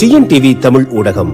TNTV Tamil ஊடகம்.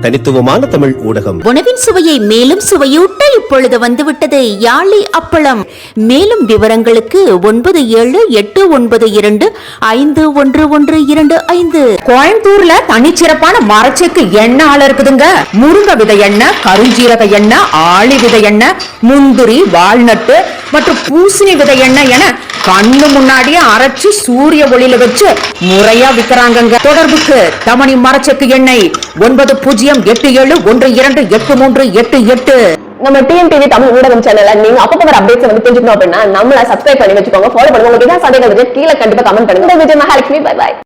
தனித்துவமான தமிழ் ஊடகம். உணவின் சுவையை மேலும் சுவையூட்ட இப்பொழுது வந்துவிட்டது யாழி அப்பளம். மேலும் விவரங்களுக்கு ஒன்பது ஏழு எட்டு ஒன்பது இரண்டு ஐந்து ஒன்று ஒன்று இரண்டு ஐந்து. கோயம்புத்தூர்ல தனிச்சிறப்பான மரச்செக்கு எண்ணெய் ஆள இருக்குதுங்க. முருங்க விதை எண்ணெய் கருஞ்சீரக எண்ணெய் ஆளி விதை எண்ணெய் முந்திரி வால்நட்டு மற்றும் பூசணி விதை எண்ணெய் என கண்ணு முன்னாடியே அரைச்சு சூரிய ஒளியில வச்சு முறையா விக்கிறாங்க தொடர்புக்கு தமணி மரச்செக்கு எண்ணெய் ஒன்பது பூஜ்ஜியம் எட்டு ஏழு ஒன்று இரண்டு எட்டு மூன்று எட்டு எட்டு. நம்ம டிஎன்டிவி தமிழ் ஊடகம் சேனல்ல நீங்க அப்பப்போ வர அப்டேட்ஸ் வந்து தெரிஞ்சுக்கணும் அப்படின்னா நம்மள சப்ஸ்கிரைப் பண்ணி வச்சுக்கோங்க ஃபாலோ பண்ணுங்க. உங்களுக்கு ஏதாவது சந்தேகம் இருக்கு கீழே கண்டிப்பா கமெண்ட் பண்ணுங்க. இந்த விஜய் மகாலட்சுமி பை பாய்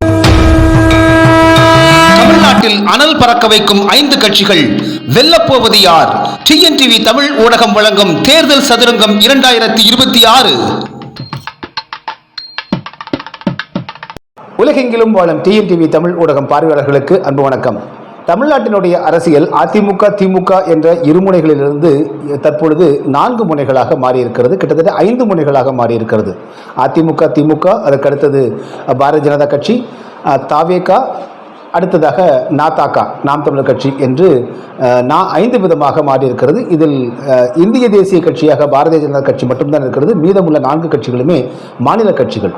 தமிழ்நாட்டில் அனல் பறக்க வைக்கும் ஐந்து கட்சிகள். வெல்லப்போவது யார்? டிஎன்டிவி தமிழ் ஊடகம் வழங்கும் தேர்தல் சதுரங்கம் இரண்டாயிரத்தி இருபத்தி ஆறு. உலகெங்கிலும் வாழும் டிஎன்டிவி தமிழ் ஊடகம் பார்வையாளர்களுக்கு அன்பு வணக்கம். தமிழ்நாட்டினுடைய அரசியல் அதிமுக திமுக என்ற இருமுனைகளிலிருந்து தற்பொழுது நான்கு முனைகளாக மாறியிருக்கிறது. கிட்டத்தட்ட ஐந்து முனைகளாக மாறியிருக்கிறது. அதிமுக திமுக அதற்கடுத்தது பாரதிய ஜனதா கட்சி தாவேகா அடுத்ததாக நாத்தாக்கா நாம் தமிழர் கட்சி என்று நான் நா ஐந்து விதமாக மாறியிருக்கிறது. இதில் இந்திய தேசிய கட்சியாக பாரதிய ஜனதா கட்சி மட்டும்தான் இருக்கிறது. மீதமுள்ள நான்கு கட்சிகளுமே மாநில கட்சிகள்.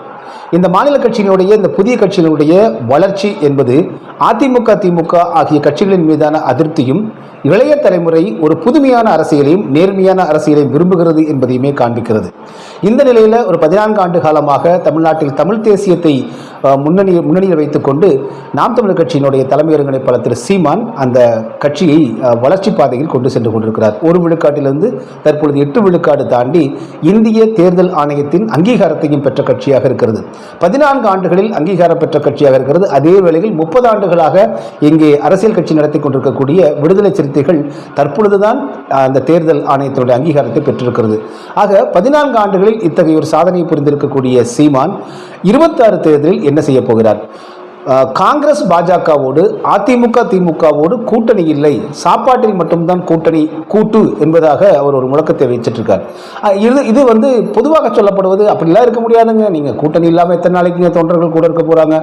இந்த மாநில கட்சியினுடைய இந்த புதிய கட்சியினுடைய வளர்ச்சி என்பது அதிமுக திமுக ஆகிய கட்சிகளின் மீதான அதிருப்தியும் இளைய தலைமுறை ஒரு புதுமையான அரசியலையும் நேர்மையான அரசியலையும் விரும்புகிறது என்பதையுமே காண்பிக்கிறது. இந்த நிலையில் ஒரு பதினான்கு ஆண்டு காலமாக தமிழ்நாட்டில் தமிழ் தேசியத்தை முன்னணி முன்னணியில் வைத்துக்கொண்டு நாம் தமிழர் கட்சியினுடைய தலைமை ஒருங்கிணைப்பாளர் திரு சீமான் அந்த கட்சியை வளர்ச்சி பாதையில் கொண்டு சென்று கொண்டிருக்கிறார். ஒரு விழுக்காட்டிலிருந்து தற்பொழுது எட்டு விழுக்காடு தாண்டி இந்திய தேர்தல் ஆணையத்தின் அங்கீகாரத்தையும் பெற்ற கட்சியாக இருக்கிறது. பதினான்கு ஆண்டுகளில் அங்கீகாரம் பெற்ற கட்சியாக இருக்கிறது. அதே வேளையில் முப்பது ஆண்டுகளாக இங்கே அரசியல் கட்சி நடத்தி கொண்டிருக்கக்கூடிய விடுதலை சிறுத்தைகள் தற்பொழுதுதான் அந்த தேர்தல் ஆணையத்தினுடைய அங்கீகாரத்தை பெற்றிருக்கிறது. ஆக பதினான்கு ஆண்டுகளில் இத்தகைய ஒரு சாதனை புரிந்திருக்கக்கூடிய சீமான் இருபத்தாறு தேர்தலில் என்ன செய்ய போகிறார்? காங்கிரஸ் பாஜகவோடு அதிமுக திமுகவோடு கூட்டணி இல்லை. சாப்பாட்டில் மட்டும்தான் கூட்டணி கூட்டு என்பதாக அவர் ஒரு முழக்கத்தை வச்சிட்ருக்கார். இது இது வந்து பொதுவாக சொல்லப்படுவது அப்படிலாம் இருக்க முடியாதுங்க. நீங்கள் கூட்டணி இல்லாமல் எத்தனை நாளைக்குங்க தொண்டர்கள் கூட இருக்க போகிறாங்க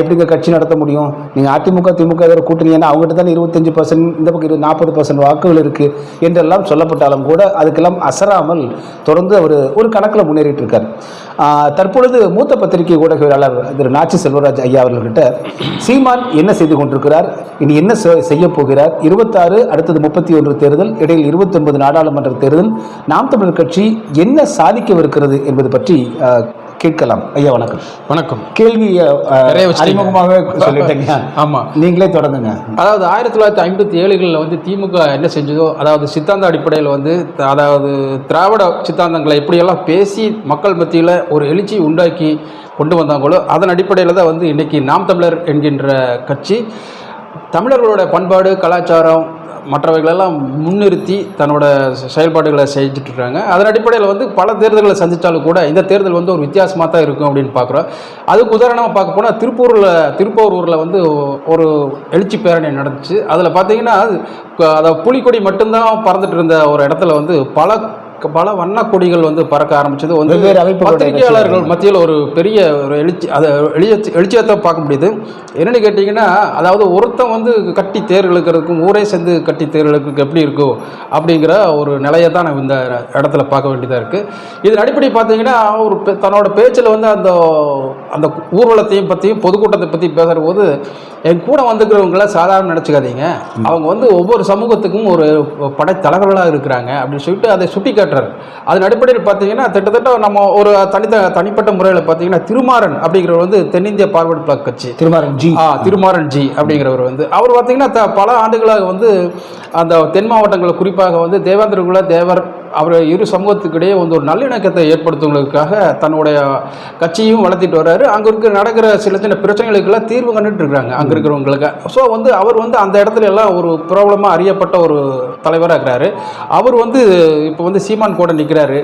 எப்படிங்க கட்சி நடத்த முடியும்? நீங்கள் அதிமுக திமுக வேறு கூட்டணி ஏன்னா அவங்ககிட்ட தான் இருபத்தஞ்சு பர்சன்ட் இந்த பக்கம் நாற்பது பர்சன்ட் வாக்குகள் இருக்குது என்றெல்லாம் சொல்லப்பட்டாலும் கூட அதுக்கெல்லாம் அசராமல் தொடர்ந்து அவர் ஒரு கணக்கில் முன்னேறிட்டு இருக்கார் தற்பொழுது மூத்த பத்திரிகை ஊடகவியலாளர் திரு நாச்சி செல்வராஜ் ஐயா அவர்கள் அவர்கள்கிட்ட சீமான் என்ன செய்து கொண்டிருக்கிறார்? இனி என்ன செய்ய போகிறார்? இருபத்தாறு அடுத்தது முப்பத்தி ஒன்று தேர்தல் இடையில் இருபத்தி ஒன்பது நாடாளுமன்ற தேர்தல். நாம் தமிழர் கட்சி என்ன சாதிக்கவிருக்கிறது என்பது பற்றி கேட்கலாம். ஐயா வணக்கம். வணக்கம். வச்சிட்டீங்க. அறிமுகமாக சொல்லிட்டேங்க. ஆமா. நீங்களே தொடங்குங்க. அதாவது ஆயிரத்தி தொள்ளாயிரத்தி ஐம்பத்தி ஏழுகளில் வந்து திமுக என்ன செஞ்சதோ அதாவது சித்தாந்த அடிப்படையில் வந்து அதாவது திராவிட சித்தாந்தங்களை எப்படியெல்லாம் பேசி மக்கள் மத்தியில் ஒரு எழுச்சி உண்டாக்கி கொண்டு வந்தாங்களோ அதன் அடிப்படையில் தான் வந்து இன்றைக்கி நாம் தமிழர் என்கின்ற கட்சி தமிழர்களோட பண்பாடு கலாச்சாரம் மற்றவைகளெல்லாம் முன்னிறுத்தி தன்னோட செயல்பாடுகளை செஞ்சுட்டு இருக்காங்க. அதன் அடிப்படையில் வந்து பல தேர்தல்களை சந்தித்தாலும் கூட இந்த தேர்தல் வந்து ஒரு வித்தியாசமாக தான் இருக்கும் அப்படின்னு பார்க்குறோம். அதுக்கு உதாரணமாக பார்க்க போனால் திருப்பூரில் திருப்பூரூரில் வந்து ஒரு எழுச்சி பேரணி நடந்துச்சு. அதில் பார்த்தீங்கன்னா அதை புலிக்கொடி மட்டும்தான் பறந்துட்டு இருந்த ஒரு இடத்துல வந்து பல பல வண்ண கொடிகள் வந்து பறக்க ஆரம்பிச்சது. வந்து பத்திரிகையாளர்கள். மத்தியில் ஒரு பெரிய ஒரு எழுச்சி அதை எழுச்சி எழுச்சியத்தை பார்க்க முடியுது. என்னன்னு கேட்டிங்கன்னா அதாவது ஒருத்தன் வந்து கட்டி தேர் இழுக்கிறதுக்கும் ஊரே சேர்ந்து கட்டி தேர் இழுக்கிறதுக்கு எப்படி இருக்கும் அப்படிங்கிற ஒரு நிலையை தான் நம்ம இந்த இடத்துல பார்க்க வேண்டியதாக இருக்குது இதன் அடிப்படை பார்த்தீங்கன்னா ஒரு தன்னோட பேச்சில் வந்து அந்த அந்த ஊர்வலத்தையும் பற்றியும் பொதுக்கூட்டத்தை பற்றி பேசுகிற போது என் கூட வந்துக்கிறவங்கள சாதாரண நினச்சிக்காதீங்க. அவங்க வந்து ஒவ்வொரு சமூகத்துக்கும் ஒரு படைத்தலைவர்களாக இருக்கிறாங்க அப்படின்னு சொல்லிட்டு அதை சுட்டி காட்டுறாரு. அதன் அடிப்படையில் பார்த்தீங்கன்னா கிட்டத்தட்ட நம்ம ஒரு தனித்த தனிப்பட்ட முறையில் பார்த்தீங்கன்னா திருமாறன் அப்படிங்கிறவர் வந்து தென்னிந்திய பார்வர்டு பிளாக் கட்சி. திருமாறன் ஜி. ஆ திருமாறன் ஜி அப்படிங்கிறவர் வந்து. அவர் பார்த்தீங்கன்னா பல ஆண்டுகளாக வந்து அந்த தென் மாவட்டங்களில் குறிப்பாக வந்து தேவேந்திரகுல தேவர் அவர் இரு சமூகத்துக்கிடையே வந்து ஒரு நல்லிணக்கத்தை ஏற்படுத்துவதற்காக தன்னுடைய கட்சியும் வளர்த்திட்டு வர்றாரு. அங்கே இருக்க நடக்கிற சில சின்ன பிரச்சனைகளுக்கெல்லாம் தீர்வு கண்டுட்டு இருக்காங்க அங்கே இருக்கிறவங்களுக்கு. ஸோ வந்து அவர் வந்து அந்த இடத்துல எல்லாம் ஒரு பிரபலமாக அறியப்பட்ட ஒரு தலைவராக இருக்கிறாரு. அவர் வந்து இப்போ வந்து சீமான் கூட நிற்கிறாரு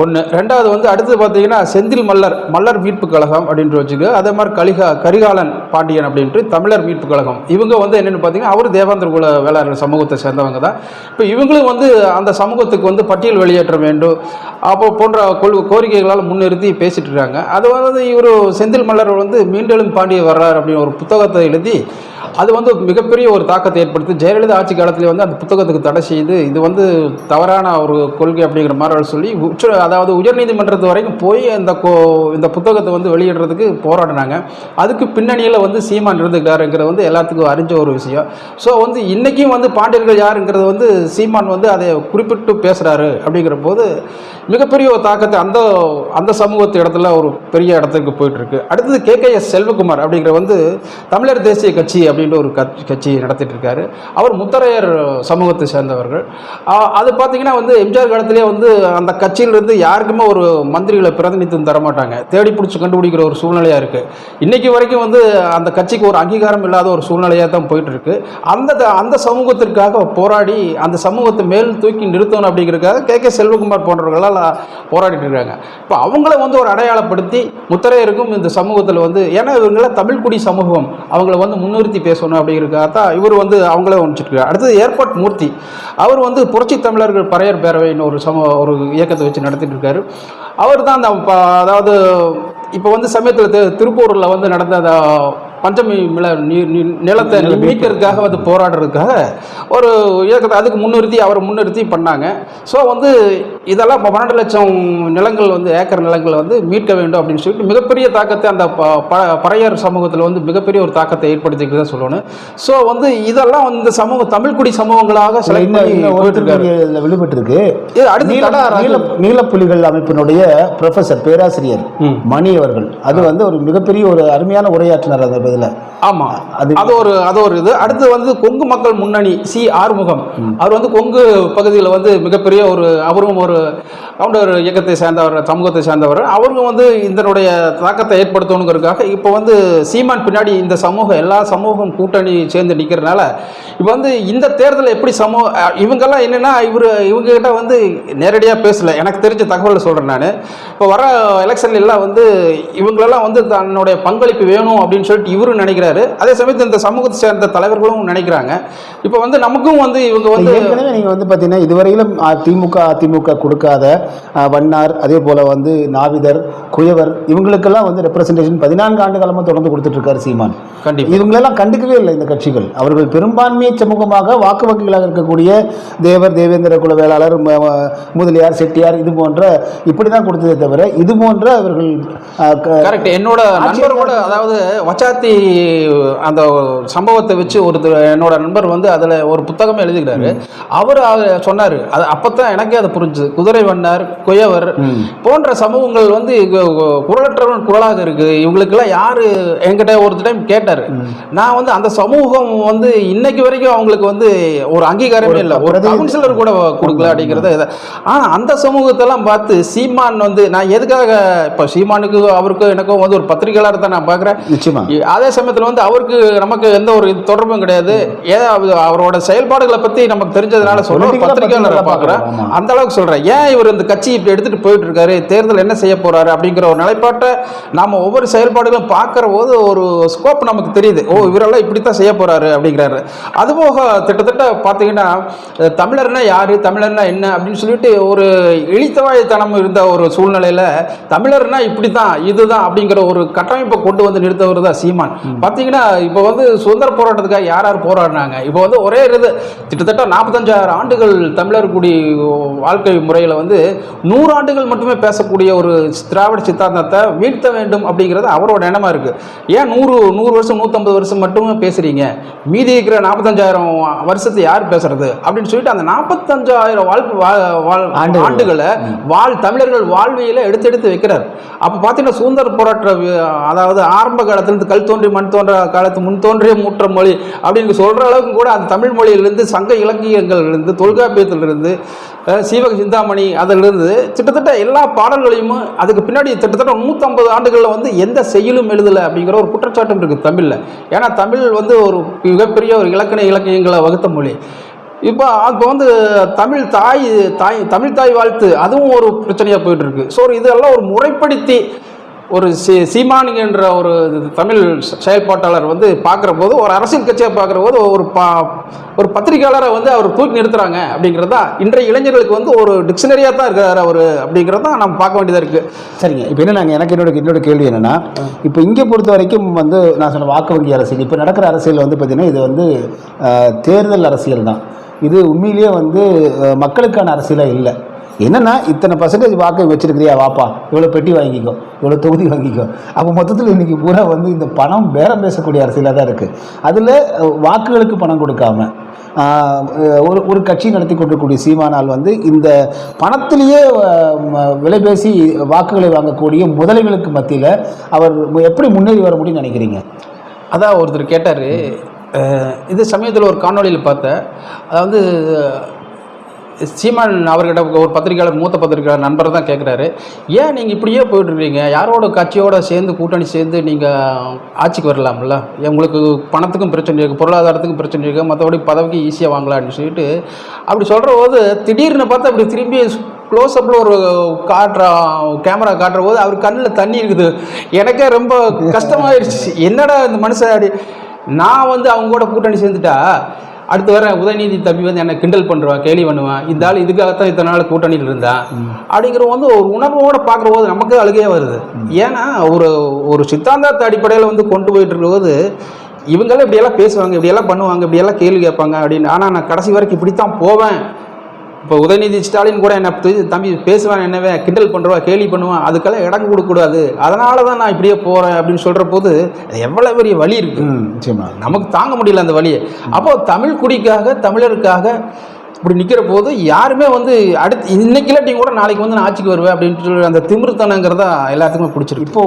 ஒன்று ரெண்டாவது வந்து அடுத்தது பார்த்தீங்கன்னா செந்தில் மல்லர் மல்லர் மீட்பு கழகம் அப்படின்ட்டு வச்சுக்க அதே மாதிரி கலிகா கரிகாலன் பாண்டியன் அப்படின்ட்டு தமிழர் மீட்பு கழகம். இவங்க வந்து என்னென்னு பார்த்தீங்கன்னா அவர் தேவாந்திர குல வேளாளர் சமூகத்தை சேர்ந்தவங்க தான். இப்போ இவங்களும் வந்து அந்த சமூகத்துக்கு வந்து பட்டியல் வெளியேற்ற வேண்டும். அப்போ போன்ற கொள் கோரிக்கைகளால் முன்னிறுத்தி பேசிட்டு இருக்காங்க. அது வந்து இவர் செந்தில் மல்லர் வந்து மீண்டெழும் பாண்டிய வர்றார் அப்படின்னு ஒரு புத்தகத்தை எழுதி அது வந்து மிகப்பெரிய ஒரு தாக்கத்தை ஏற்படுத்தி ஜெயலலிதா ஆட்சி காலத்திலே வந்து அந்த புத்தகத்துக்கு தடை செய்து இது வந்து தவறான ஒரு கொள்கை அப்படிங்கிற மாதிரி சொல்லி உச்ச அதாவது உயர்நீதிமன்றத்து வரைக்கும் போய் இந்த கோ இந்த புத்தகத்தை வந்து வெளியிடுறதுக்கு போராடினாங்க. அதுக்கு பின்னணியில் வந்து சீமான் இருந்துக்கிறாருங்கிறது வந்து எல்லாத்துக்கும் அறிஞ்ச ஒரு விஷயம். ஸோ வந்து இன்றைக்கும் வந்து பாண்டியர்கள் யாருங்கிறது வந்து சீமான் வந்து அதை குறிப்பிட்டு பேசுகிறாரு அப்படிங்கிற போது மிகப்பெரிய ஒரு தாக்கத்தை அந்த அந்த சமூகத்து இடத்துல ஒரு பெரிய இடத்துக்கு போயிட்டுருக்கு. அடுத்தது கே. கே. எஸ். செல்வகுமார் அப்படிங்கிற வந்து தமிழர் தேசிய கட்சி அப்படின்ற ஒரு கட்சி கட்சி நடத்திட்டு இருக்காரு அவர் முத்தரையர் சமூகத்தை சேர்ந்தவர்கள். அது பார்த்தீங்கன்னா வந்து எம்ஜிஆர் காலத்திலே வந்து அந்த கட்சியிலிருந்து யாருக்குமே ஒரு மந்திரிகளை பிரதிநிதித்துவம் தரமாட்டாங்க. தேடி பிடிச்சி கண்டுபிடிக்கிற ஒரு சூழ்நிலையாக இருக்குது இன்னைக்கு வரைக்கும் வந்து அந்த கட்சிக்கு ஒரு அங்கீகாரம் இல்லாத ஒரு சூழ்நிலையாக தான் போயிட்டு இருக்கு அந்த அந்த சமூகத்திற்காக போராடி அந்த சமூகத்தை மேல் தூக்கி நிறுத்தணும் அப்படிங்கிறதுக்காக கே. கே. செல்வகுமார் போன்றவர்களால் போராடிட்டு இருக்காங்க. இப்போ அவங்கள வந்து ஒரு அடையாளப்படுத்தி முத்தரையருக்கும் இந்த சமூகத்தில் வந்து ஏன்னா இவங்களாம் தமிழ்குடி சமூகம் அவங்கள வந்து முன்னிறுத்தி பேசணும் அப்படிங்கிறதுக்காக தான் இவர் வந்து அவங்களே ஒழிச்சிட்டு அடுத்தது ஏர்போர்ட் மூர்த்தி. அவர் வந்து புரட்சி தமிழர்கள் பறையர் பேரவைன்னு ஒரு சம ஒரு இயக்கத்தை வச்சு நடத்திட்டு இருக்காரு அவர் தான் அந்த அதாவது இப்போ வந்து சமயத்தில் திருப்பூரில் வந்து நடந்த அந்த பஞ்சமி நீர் நிலத்தை மீட்கிறதுக்காக வந்து போராடுறதுக்காக ஒரு இயக்கத்தை அதுக்கு முன்னிறுத்தி அவரை முன்னிறுத்தி பண்ணாங்க. ஸோ வந்து இதெல்லாம் பன்னெண்டு லட்சம் நிலங்கள் வந்து ஏக்கர் நிலங்களை வந்து மீட்க வேண்டும் அப்படின்னு சொல்லிட்டு மிகப்பெரிய தாக்கத்தை அந்த ப- பறையர் சமூகத்தில் வந்து மிகப்பெரிய ஒரு தாக்கத்தை ஏற்படுத்திக்கிட்டு தான் சொல்லணும். ஸோ வந்து இதெல்லாம் இந்த சமூகம் தமிழ்குடி சமூகங்களாக செலக்ட் இன்னும் பண்ணி இதில் விடுபட்டிருக்கு. இது அடுத்து நீல. நீல- நீலப்புலிகள் அமைப்பினுடைய ப்ரொஃபசர் பேராசிரியர் மணி அவர்கள். அது வந்து ஒரு மிகப்பெரிய ஒரு அருமையான உரையாற்றினார் அந்த இதில் ஆமா. அது- அது ஒரு அது ஒரு இது. அடுத்து வந்து கொங்கு மக்கள் முன்னணி சி ஆறுமுகம். அவர் வந்து கொங்கு பகுதியில் வந்து மிகப்பெரிய ஒரு அவரும் ஒரு கவுண்டர் இயக்கத்தை சேர்ந்தவர் சமூகத்தை சேர்ந்தவர் அவங்க வந்து இதனுடைய தாக்கத்தை ஏற்படுத்தணுங்கிறதுக்காக இப்போ வந்து சீமான் பின்னாடி இந்த சமூகம் எல்லா சமூகம் கூட்டணி சேர்ந்து நிற்கிறனால இப்போ வந்து இந்த தேர்தல் எப்படி சமூக இவங்கெல்லாம் என்னென்னா இவர் இவங்ககிட்ட வந்து நேரடியாக பேசல. எனக்கு தெரிஞ்ச தகவல் சொல்கிறேன் நான். இப்போ வர எலெக்ஷன் எல்லாம் வந்து இவங்களெல்லாம் வந்து தன்னுடைய பங்களிப்பு வேணும் அப்படின்னு சொல்லிட்டு இவரும் நினைக்கிறாரு. அதே சமயத்தில் இந்த சமூகத்தை சேர்ந்த தலைவர்களும் நினைக்கிறாங்க. இப்போ வந்து நமக்கும் வந்து இவங்க வந்து ஏற்கனவே நீங்கள் வந்து பார்த்தீங்கன்னா இதுவரையிலும் திமுக அதிமுக கொடுக்காத வண்ணார் அதே போல வந்து நாவிதர் குயவர் இவங்களுக்கெல்லாம் வந்து ரெப்ரசன்டேஷன் பதினான்கு ஆண்டு காலமா தொடர்ந்து கொடுத்துட்டு இருக்காரு சீமான். கண்டிப்பா. இவங்களெல்லாம் கண்டுக்கவே இல்லை இந்த கட்சிகள். அவர்கள் பெரும்பான்மை சமூகமாக வாக்கு வங்கிகளாக இருக்கக்கூடிய தேவர் தேவேந்திர குல வேளாளர் முதலியார் செட்டியார் இது போன்ற இப்படி தான் கொடுத்ததே தவிர இது போன்ற அவர்கள் கரெக்ட் என்னோட நண்பர் கூட அதாவது வச்சாத்தி அந்த சம்பவத்தை வச்சு ஒருத்தர் என்னோட நண்பர் வந்து அதில் ஒரு புத்தகம் எழுதுகிறாரு அவர் சொன்னார். அது அப்பதான் எனக்கே அது புரிஞ்சுது. குதிரை வண்ணார் குயவர் போன்ற சமூகங்கள் வந்து குரலற்றவன் குரலாக இருக்கு. இவங்களுக்கெல்லாம் யாரு என்கிட்ட ஒரு டைம் கேட்டாரு. நான் வந்து அந்த சமூகம் வந்து இன்னைக்கு வரைக்கும் அவங்களுக்கு வந்து ஒரு அங்கீகாரமே இல்லை. ஒரு கவுன்சிலர் கூட கொடுக்கல அப்படிங்கிறத ஆனால் அந்த சமூகத்தெல்லாம் பார்த்து சீமான் வந்து நான் எதுக்காக இப்போ சீமானுக்கு அவருக்கும் எனக்கும் வந்து ஒரு பத்திரிகையாளர் தான் நான் பார்க்குறேன். நிச்சயமா. அதே சமயத்தில் வந்து அவருக்கு நமக்கு எந்த ஒரு தொடர்பும் கிடையாது. அவ- அவரோட செயல்பாடுகளை பற்றி நமக்கு தெரிஞ்சதுனால சொல்றேன். Political-ஆ பத்திரிகையாளரை பார்க்குறேன். அந்த அளவுக்கு சொல்கிறேன் ஏன் இவர் இந்த கட்சி இப்படி எடுத்துகிட்டு போயிட்டு இருக்காரு தேர்தல் என்ன செய்ய போறாரு அப்படிங்கிற ஒரு நிலைப்பாட்டை நாம ஒவ்வொரு செயல்பாடுகளும் பார்க்குற போது ஒரு ஸ்கோப் நமக்கு தெரியுது. ஓ இவரெல்லாம் இப்படித்தான் செய்ய போறாரு அப்படிங்கிறாரு. அதுபோக கிட்டத்தட்ட பார்த்தீங்கன்னா தமிழர்னா யாரு தமிழர்னா என்ன அப்படின்னு சொல்லிட்டு ஒரு இழித்தவாய்த்தனம் இருந்த ஒரு சூழ்நிலையில தமிழர்னா இப்படி தான் இதுதான் அப்படிங்கிற ஒரு கட்டமைப்பை கொண்டு வந்து நிறுத்தவர் தான் சீமான். பார்த்தீங்கன்னா இப்போ வந்து சுதந்திர போராட்டத்துக்காக யார் யார் போராடினாங்க? இப்போ வந்து ஒரே இது கிட்டத்தட்ட நாற்பத்தஞ்சாயிரம் ஆண்டுகள் தமிழர் குடி வாழ்க்கை முறையில் வந்து நூறு ஆண்டுகள் மட்டுமே பேசக்கூடிய ஒரு திராவிட சித்தாந்தத்தை வீழ்த்த வேண்டும் அப்படிங்கிறது அவரோட எண்ணமா இருக்கு. ஏன் நூறு நூறு வருஷம் நூற்றம்பது வருஷம் மட்டுமே பேசுறீங்க? மீதி இருக்கிற நாற்பத்தஞ்சாயிரம் வருஷத்தை யார் பேசுறது? அப்படின்னு சொல்லிட்டு அந்த நாற்பத்தஞ்சாயிரம் வாழ்க்கை வா- வாழ் ஆண்டுகள். வாழ் தமிழர்கள் வாழ்வியல எடுத்து எடுத்து வைக்கிறார். அப்போ பார்த்தீங்கன்னா சுதந்திர போராட்ட அதாவது ஆரம்ப காலத்திலிருந்து கல் தோன்றி மண் தோன்ற காலத்து முன் தோன்றிய மூற்ற மொழி அப்படின்னு சொல்ற அளவுக்கு கூட அந்த தமிழ் மொழியிலிருந்து சங்க இலக்கியங்கள்லேருந்து தொல்காப்பியத்திலிருந்து சீவக சிந்தாமணி அதிலிருந்து கிட்டத்தட்ட எல்லா பாடல்களையும் அதுக்கு பின்னாடி கிட்டத்தட்ட நூற்றம்பது ஆண்டுகளில் வந்து எந்த செயலும் எழுதலை அப்படிங்கிற ஒரு குற்றச்சாட்டும் இருக்குது தமிழில். ஏன்னா தமிழ் வந்து ஒரு மிகப்பெரிய ஒரு இலக்கண இலக்கியங்களை வகுத்த மொழி. இப்போ இப்போ வந்து தமிழ் தாய் தாய் தமிழ் தாய் வாழ்த்து அதுவும் ஒரு பிரச்சனையாக போயிட்டுருக்கு ஸோ இதெல்லாம் ஒரு முறைப்படுத்தி ஒரு சி சீமானுங்கிற ஒரு தமிழ் செயல்பாட்டாளர் வந்து பார்க்குற போது ஒரு அரசியல் கட்சியை பார்க்குற போது ஒரு பா ஒரு பத்திரிகையாளரை வந்து அவர் தூக்கி நிறுத்துறாங்க அப்படிங்கிறது தான் இன்றைய இளைஞர்களுக்கு வந்து ஒரு டிக்ஷனரியாக தான் இருக்கார் அவர் அப்படிங்கிறது தான் நம்ம பார்க்க வேண்டியதாக இருக்குது சரிங்க. இப்போ என்ன நாங்கள் எனக்கு என்னோட என்னோட கேள்வி என்னன்னா இப்போ இங்கே பொறுத்த வரைக்கும் வந்து நான் சொன்ன வாக்கு வங்கி அரசியல் இப்போ நடக்கிற அரசியல் வந்து பார்த்தீங்கன்னா இது வந்து தேர்தல் அரசியல் தான். இது உண்மையிலேயே வந்து மக்களுக்கான அரசியலாக இல்லை. என்னன்னா இத்தனை பர்சன்டேஜ் வாக்கு வச்சிருக்கிறியா? வாப்பா இவ்வளோ பெட்டி வாங்கிக்கோ இவ்வளோ தொகுதி வாங்கிக்கோ. அப்போ மொத்தத்தில் இன்றைக்கி பூரா வந்து இந்த பணம் பேரம் பேசக்கூடிய அரசியலாக தான் இருக்குது அதில் வாக்குகளுக்கு பணம் கொடுக்காம ஒரு ஒரு கட்சி நடத்தி கொண்டிருக்கூடிய சீமானால் வந்து இந்த பணத்திலேயே விலைபேசி விலை பேசி வாக்குகளை வாங்கக்கூடிய முதலைகளுக்கு மத்தியில் அவர் எப்படி முன்னேறி வர முடியும்னு நினைக்கிறீங்க? அதான் ஒருத்தர் கேட்டார் இது சமயத்தில் ஒரு காணொளியில் பார்த்தேன். அதாவது சீமான் அவர்கிட்ட ஒரு பத்திரிகையாளர் மூத்த பத்திரிகையாளர் நண்பர் தான் கேட்குறாரு ஏன் நீங்கள் இப்படியே போயிட்டுருக்கீங்க? யாரோட கட்சியோட சேர்ந்து கூட்டணி சேர்ந்து நீங்கள் ஆட்சிக்கு வரலாம்ல? உங்களுக்கு பணத்துக்கும் பிரச்சனை இருக்குது பொருளாதாரத்துக்கும் பிரச்சனை இருக்குது மற்றபடி பதவிக்கு ஈஸியாக வாங்கலாம்னு சொல்லிட்டு அப்படி சொல்கிற போது திடீர்னு பார்த்து அப்படி திரும்பி க்ளோஸ்அப்பில் ஒரு காட்டுற கேமரா காட்டுற போது அவர் கண்ணில் தண்ணி இருக்குது. எனக்கே ரொம்ப கஷ்டமாயிருச்சு. என்னடா இந்த மனுஷன் அப்படி? நான் வந்து அவங்க கூட கூட்டணி சேர்ந்துட்டா அடுத்து வர உதயநிதி தம்பி வந்து என்ன கிண்டல் பண்ணுவான் கேலி பண்ணுவான் இந்த ஆள் இதுக்காகத்தான் இத்தனை நாள் கூட்டணியில் இருந்தான் அப்படிங்கிற வந்து ஒரு உணர்வோட பார்க்குற போது நமக்கு அழுகையே வருது. ஏன்னா ஒரு ஒரு சித்தாந்தத்த அடிப்படையில் வந்து கொண்டு போயிட்டு இருக்கும்போது இவங்கெல்லாம் இப்படியெல்லாம் பேசுவாங்க இப்படியெல்லாம் பண்ணுவாங்க இப்படியெல்லாம் கேள்வி கேட்பாங்க அப்படின்னு. ஆனால் நான் கடைசி வரைக்கும் இப்படித்தான் போவேன். இப்போ உதயநிதி ஸ்டாலின் கூட என்ன தம்பி பேசுவான் என்னவே கிண்டல் பண்ணுவா கேலி பண்ணுவான் அதுக்கெல்லாம் இடம் கொடுக்கக்கூடாது அதனால தான் நான் இப்படியே போகிறேன் அப்படின்னு சொல்கிற போது எவ்வளோ பெரிய வழி இருக்குது நமக்கு தாங்க முடியல அந்த வழியை. அப்போ தமிழ் குடிக்காக தமிழருக்காக இப்படி நிற்கிற போது யாருமே வந்து அடுத்து இன்னைக்கு இல்லாட்டி கூட நாளைக்கு வந்து நான் ஆட்சிக்கு வருவேன் அப்படின்ட்டு சொல்லி அந்த திமிருத்தனங்கிறதா எல்லாத்துக்குமே பிடிச்சிருக்கு. இப்போ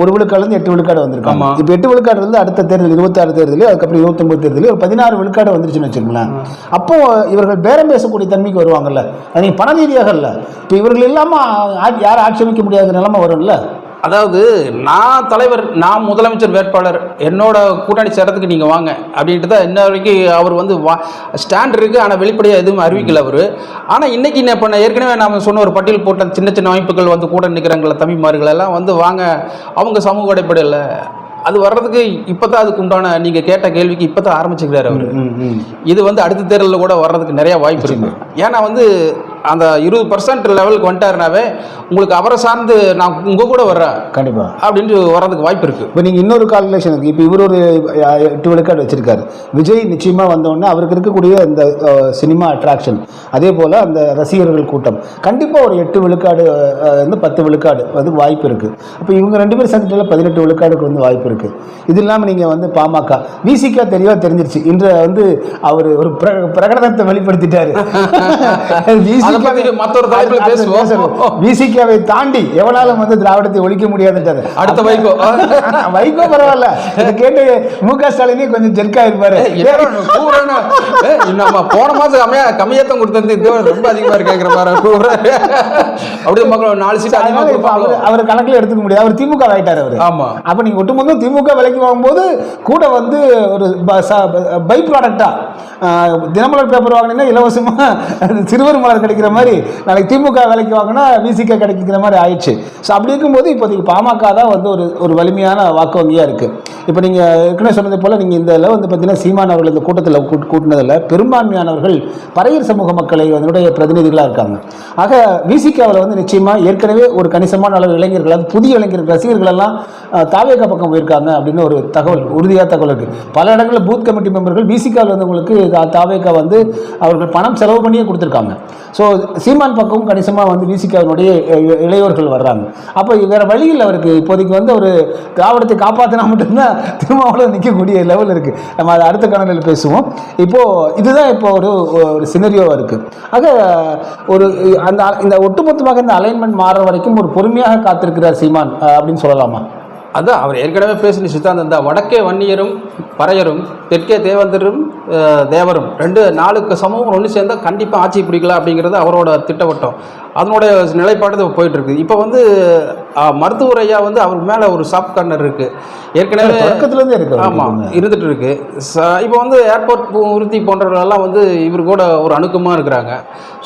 ஒரு விழுக்காடுலேருந்து எட்டு விழுக்காடு வந்திருக்காங்க. ஆமா. இப்போ எட்டு விழுக்காடு வந்து அடுத்த தேர்தல் இருபத்தாறு தேர்தல் அதுக்கப்புறம் இருபத்தொம்பது தேர்தல் ஒரு பதினாறு விழுக்காடு வந்துருச்சுன்னு வச்சுக்கோங்களேன். அப்போ இவர்கள் பேரம் பேசக்கூடிய தன்மைக்கு வருவாங்கல்ல. அது பண ரீதியாக இல்லை. இப்போ இவர்கள் இல்லாமல் யாரும் ஆட்சேபிக்க முடியாத நிலைமை வரும்ல. அதாவது நான் தலைவர் நான் முதலமைச்சர் வேட்பாளர் என்னோட கூட்டணி சேரத்துக்கு நீங்கள் வாங்க அப்படின்ட்டு தான் இன்ன வரைக்கும் அவர் வந்து வா ஸ்டாண்ட் இருக்குது ஆனால் வெளிப்படையாக எதுவும் அறிவிக்கல அவர். ஆனால் இன்னைக்கு என்ன பண்ண ஏற்கனவே நாம சொன்ன ஒரு பட்டியல் போட்ட சின்ன சின்ன அமைப்புகள் வந்து கூட நிற்கிறாங்கள தம்பிமார்கள் எல்லாம் வந்து வாங்க அவங்க சமூக அடிப்படையில் அது வர்றதுக்கு இப்போ தான் அதுக்கு உண்டான நீங்கள் கேட்ட கேள்விக்கு இப்போ தான் ஆரம்பிச்சுக்கிறாரு அவர். இது வந்து அடுத்த தேர்தலில் கூட வர்றதுக்கு நிறைய வாய்ப்பு இருக்கு. ஏன்னா வந்து அந்த இருபது பர்சன்ட் லெவலுக்கு வந்துட்டாருனாவே உங்களுக்கு அவரை சார்ந்து நான் உங்க கூட வர்றேன் கண்டிப்பாக அப்படின்ட்டு வர்றதுக்கு வாய்ப்பு இருக்கு. இப்போ நீங்கள் இன்னொரு கால்குலேஷன் இருக்குது இப்போ இவர் ஒரு எட்டு விழுக்காடு வச்சிருக்காரு. விஜய் நிச்சயமாக வந்தோடனே அவருக்கு இருக்கக்கூடிய இந்த சினிமா அட்ராக்ஷன் அதே போல் அந்த ரசிகர்கள் கூட்டம் கண்டிப்பாக ஒரு எட்டு விழுக்காடு வந்து பத்து விழுக்காடு வந்து வாய்ப்பு இருக்குது அப்போ இவங்க ரெண்டு பேரும் சேர்ந்துட்டால பதினெட்டு விழுக்காடுக்கு வந்து வாய்ப்பு இருக்குது இது இல்லாமல் நீங்கள் வந்து பாமக விசிகா தெளிவாக தெரிஞ்சிருச்சு. இன்று வந்து அவர் ஒரு பிர- பிரகடனத்தை வெளிப்படுத்திட்டாரு. அதை பத்தி மத்தொரு தலைப்புல பேசுவோம். விசிகாவை தாண்டி எவனாலும் வந்து திராவிடத்தை ஒழிக்க முடியாதுன்றாரு அடுத்த வைகோ. வைகோ பரவாயில்ல. இதை கேட்டு மு க ஸ்டாலினே கொஞ்சம் ஜெர்க்கா இருப்பாரு நம்ம போன மாசம் கம்மியா கம்மியாத்தான் கொடுத்தது இது ரொம்ப அதிகமா மாதிரி கூவுறாரு. அப்படியே மக்கள் நாலு சீட் அதிகமா கொடுப்பாங்களோ? அவர் கணக்குல எடுத்துக்க முடியாது. அவர் திமுக ஆயிட்டார் அவர். ஆமா. அப்ப நீங்க ஒட்டுமொத்தம் திமுக விலைக்கு வாங்கும்போது கூட வந்து ஒரு பை ப்ராடக்டா தினமலர் பேப்பர் வாங்கினீங்கன்னா இலவசமா சிறுவர் மலர் கிடைக்கிற மாதிரி நாளைக்கு திமுக விலைக்கு வாங்கினா விசிக கிடைக்கிற மாதிரி ஆயிடுச்சு. ஸோ அப்படி இருக்கும்போது இப்போதைக்கு பாமக தான் வந்து ஒரு ஒரு வலிமையான வாக்கு வங்கியா இருக்கு. இப்போ நீங்க ஏற்கனவே சொன்னது போல் நீங்க இந்த இதில் வந்து பார்த்தீங்கன்னா சீமான் அவர்கள் இந்த கூட்டத்தில் கூட் கூட்டினதில் பெரும்பான்மையானவர்கள் பறையர் சமூக மக்களை அதனுடைய பிரதிநிதிகளாக இருக்காங்க. ஆக விசிகாவில் வந்து நிச்சயமா ஏற்கனவே ஒரு கணிசமான அளவு இளைஞர்கள் அது புதிய இளைஞர்கள் ரசிகர்கள் எல்லாம் தாவேகா பக்கம் போயிருக்காங்க அப்படின்னு ஒரு தகவல் உறுதியாக தகவல் இருக்கு. பல இடங்களில் பூத் கமிட்டி மெம்பர்கள் விசிகாவில் வந்து உங்களுக்கு தாவேகா வந்து அவர்கள் பணம் செலவு பண்ணியே கொடுத்துருக்காங்க. ஸோ சீமான் பக்கமும் கணிசமாக வந்து விசிகாவினுடைய இளையோர்கள் வர்றாங்க. அப்போ வேறு வழியில் அவருக்கு இப்போதைக்கு வந்து ஒரு திராவிடத்தை காப்பாற்றினா மட்டும்தான் திருமாவளவன் நிற்கக்கூடிய லெவல் இருக்குது நம்ம அதை அடுத்த கணலில் பேசுவோம். இப்போது இதுதான் இப்போ ஒரு ஒரு சினரியோவாக இருக்குது ஆக ஒரு அந்த இந்த ஒட்டுமொத்தமாக இந்த அலைன்மெண்ட் மாறுற வரைக்கும் ஒரு பொறுமையாக காத்திருக்கிறார் சீமான் அப்படின்னு சொல்லலாமா? அதான் அவர் ஏற்கனவே பேசின சித்தாந்தம் தான். வடக்கே வன்னியரும் பறையரும் தெற்கே தேவந்தரும் தேவரும். ரெண்டு நாளுக்கு சமூகம் ஒன்று சேர்ந்தால் கண்டிப்பாக ஆட்சி பிடிக்கலாம் அப்படிங்கிறது அவரோட திட்டவட்டம். அதனுடைய நிலைப்பாடு போயிட்டு இருக்கு இப்போ வந்து மருத்துவர் ஐயா வந்து அவர் மேலே ஒரு சாஃப்ட் கார்னர் இருக்கு. ஏற்கனவே தொடக்கத்துல இருந்தே இருக்கு ஆமாம். இருந்துட்டு இருக்கு இப்போ வந்து ஏர்போர்ட் உறுதி போன்றவர்களெல்லாம் வந்து இவர் கூட ஒரு அணுக்கமாக இருக்கிறாங்க.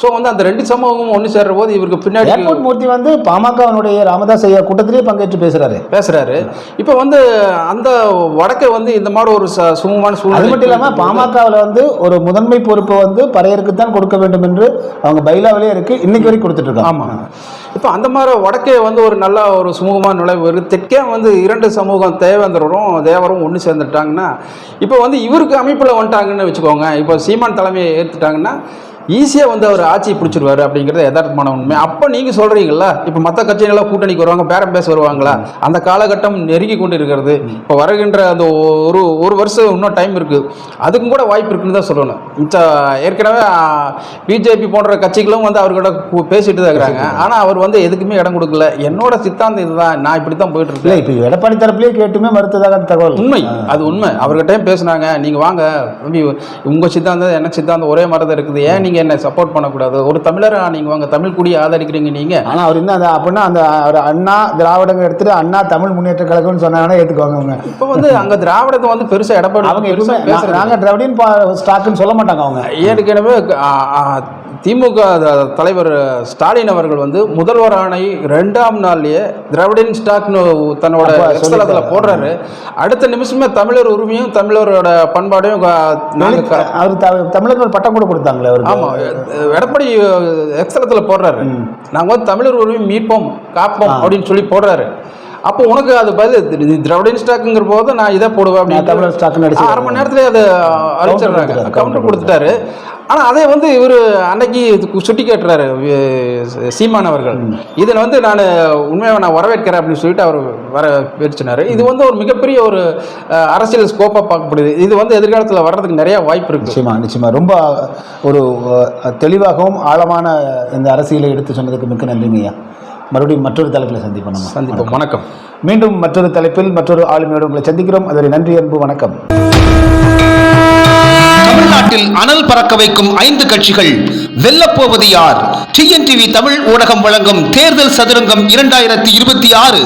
ஸோ வந்து அந்த ரெண்டு சமூகமும் ஒன்று சேர்ற போது இவருக்கு பின்னாடி ஏர்போர்ட் மூர்த்தி வந்து பாமகவினுடைய ராமதாஸ் ஐயா கூட்டத்திலேயே பங்கேற்று பேசுறாரு. பேசுறாரு. இப்போ வந்து அந்த வடக்கை வந்து இந்த மாதிரி ஒரு ச- சுமூகமான அது சூழ்நிலை மட்டும் இல்லாம பாமகவில் வந்து ஒரு முதன்மை பொறுப்பை வந்து பறையருக்கு தான் கொடுக்க வேண்டும் என்று அவங்க பைலாவிலே இருக்கு. இன்னைக்கு வரைக்கும் கொடுத்துட்டு இருக்காங்க ஆமா இப்போ அந்த மாதிரி வடக்கே வந்து ஒரு நல்ல ஒரு சுமூகமான நுழைவு வருது. தெற்கே வந்து இரண்டு சமூகம் தேவேந்திரரும் தேவரும் ஒன்று சேர்ந்துட்டாங்கன்னா இப்போ வந்து இவருக்கு அமைப்பில் வந்துட்டாங்கன்னு வச்சுக்கோங்க. இப்போ சீமான் தலைமையை ஏற்றுட்டாங்கன்னா ஈஸியாக வந்து அவர் ஆட்சியை பிடிச்சிருவாரு அப்படிங்கிறது யதார்த்தமான உண்மை. அப்போ நீங்கள் சொல்கிறீங்களா இப்போ மற்ற கட்சிகள்லாம் கூட்டணிக்கு வருவாங்க பேரம் பேச வருவாங்களா? அந்த காலகட்டம் நெருங்கி கொண்டு இருக்கிறது இப்போ வருகின்ற அந்த ஒரு ஒரு வருஷம் இன்னும் டைம் இருக்குது அதுக்கும் கூட வாய்ப்பு இருக்குன்னு தான் சொல்லணும். மிச்ச ஏற்கனவே பிஜேபி போன்ற கட்சிகளும் வந்து அவர்கிட்ட பேசிட்டு தான் இருக்கிறாங்க. ஆனால் அவர் வந்து எதுக்குமே இடம் கொடுக்கல. என்னோட சித்தாந்தம் இதுதான். நான் இப்படி தான் போயிட்டு இருக்கேன் இப்ப எடப்பாடி தரப்புலயே கேட்டுமே மறுத்ததாக தகவல். உண்மை. அது உண்மை. அவர்கிட்டயும் பேசுனாங்க. நீங்க வாங்க. தம்பி உங்க சித்தாந்தம் எனக்கு சித்தாந்தம் ஒரே மாதிரி தான் இருக்குது. ஏன் நீங்க என்ன சப்போர்ட் பண்ணக்கூடாது? ஒரு தமிழரா நீங்க வாங்க தமிழ் குடியை ஆதரிக்கிறீங்க நீங்க. ஆனா அவர் அந்த அப்படின்னா அந்த அவர் அண்ணா திராவிடங்க எடுத்துட்டு அண்ணா தமிழ் முன்னேற்ற கழகம்னு சொன்னாங்கன்னா ஏத்துக்குவாங்க அவங்க. இப்போ வந்து அங்க திராவிடத்தை வந்து பெருசா எடப்பாடி அவங்க பெருசா எதுவுமே பேசுறது நாங்க திராவிடின் ஸ்டாக்குன்னு சொல்ல மாட்டாங்க அவங்க. ஏற்கனவே திமுக தலைவர் ஸ்டாலின் அவர்கள் வந்து முதல்வர் ஆணை ரெண்டாம் நாள்லயே திராவிடன் ஸ்டாக்னு தன்னோட சொல்லிட்டாரு. போடுறாரு. அடுத்த நிமிஷமே தமிழர் உரிமையும் தமிழரோட பண்பாடையும் அவர் த- தமிழருக்கு ஒரு பட்டம் கூட கொடுத்தாங்களே அவருக்கு. ஆமா எ- எடப்பாடி எக்ஸலத்தில் போடுறாரு. நாங்க வந்து தமிழர் உரிமை மீட்போம் காப்போம் அப்படின்னு சொல்லி போடுறாரு. அப்போ உனக்கு அது பதில் திராவிடன் ஸ்டாக்குங்கிற போது நான் இதை போடுவேன் அப்படின்னு தமிழர் அடிச்சு அரை மணி நேரத்துல அதை அழிச்சிடுறாங்க. கவுண்டர் கொடுத்துட்டாரு. ஆனா அதை வந்து இவர் அன்னைக்கு சுட்டி கேட்டுறாரு சீமான் அவர்கள். இதில் வந்து நான் உண்மையாக நான் வரவேற்கிறேன் அப்படின்னு சொல்லிட்டு அவர் வர பேசினாரு. இது வந்து ஒரு மிகப்பெரிய ஒரு அரசியல் ஸ்கோப்பாக பார்க்கப்படுது. இது வந்து எதிர்காலத்தில் வர்றதுக்கு நிறைய வாய்ப்பு இருக்கு. நிச்சயமா நிச்சயமா. ரொம்ப ஒரு தெளிவாகவும் ஆழமான இந்த அரசியலை எடுத்து சொன்னதுக்கு மிக்க நன்றிங்க ஐயா. மறுபடியும் மற்றொரு தலைப்பில் சந்திப்போம் நம்ம. சந்திப்போம். வணக்கம். மீண்டும் மற்றொரு தலைப்பில் மற்றொரு ஆளுமையோடு உங்களை சந்திக்கிறோம். அதுவரை நன்றி அன்பு வணக்கம். தமிழ்நாட்டில் அனல் பறக்க வைக்கும் ஐந்து கட்சிகள் வெல்லப்போவது யார்? டிஎன்டிவி தமிழ் ஊடகம் வழங்கும் தேர்தல் சதுரங்கம் இரண்டாயிரத்தி இருபத்தி ஆறு.